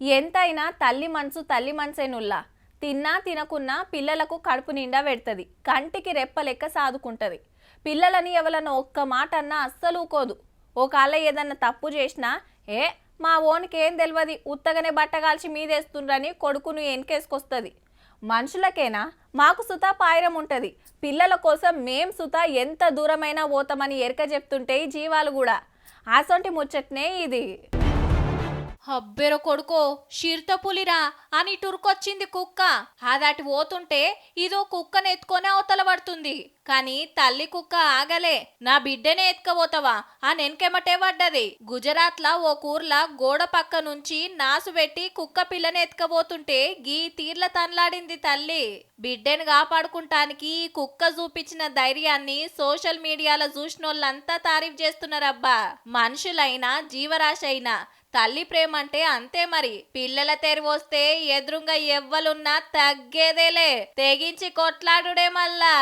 ఎంతైనా తల్లి మనసు తల్లి మనసేనుల్లా తిన్నా తినకున్నా పిల్లలకు కడుపు నిండా పెడుతుంది. కంటికి రెప్పలెక్క సాదుకుంటుంది. పిల్లలని ఎవరన్నా ఒక్క మాట అన్నా అస్సలు ఊకోదు. ఒకవేళ ఏదన్నా తప్పు చేసినా ఏ మా ఓనికి ఏం తెలియదు ఉత్తగనే బట్టగాల్చి మీదేస్తుండ్రని కొడుకును వెనకేసుకొస్తుంది మనుషులకేనా? మాకు సుత పాయిరం ఉంటుంది. పిల్లల కోసం మేం సుత ఎంత దూరమైనా పోతామని ఎరక చెప్తుంటే ఈ జీవాలు కూడా అసొంటి ముచ్చట్నే ఇది. అబ్బెర కొడుకో షిర్త పులిరా అని టురుకొచ్చింది కుక్క. అదటి పోతుంటే ఇదో కుక్కను ఎత్తుకొని అవతల పడుతుంది. కానీ తల్లి కుక్క ఆగలే. నా బిడ్డనే ఎత్తుకపోతావా? ఆ నెనకెమటే పడ్డది. గుజరాత్లా ఓ కూర్లా గోడ పక్క నుంచి నాసు పెట్టి కుక్క పిల్లని ఎత్తుకపోతుంటే గీ తీర్ల తన్లాడింది తల్లి. బిడ్డను కాపాడుకుంటానికి ఈ కుక్క చూపించిన ధైర్యాన్ని సోషల్ మీడియాలో చూసినోళ్ళంతా తారీఫ్ చేస్తున్నారబ్బా. మనుషులైనా జీవరాశి అయినా తల్లి ప్రేమ అంటే అంతే మరి. పిల్లల తెరివొస్తే ఎదురుగా ఎవ్వలున్నా తగ్గేదేలే. తెగించి కొట్లాడుడే మళ్ళా.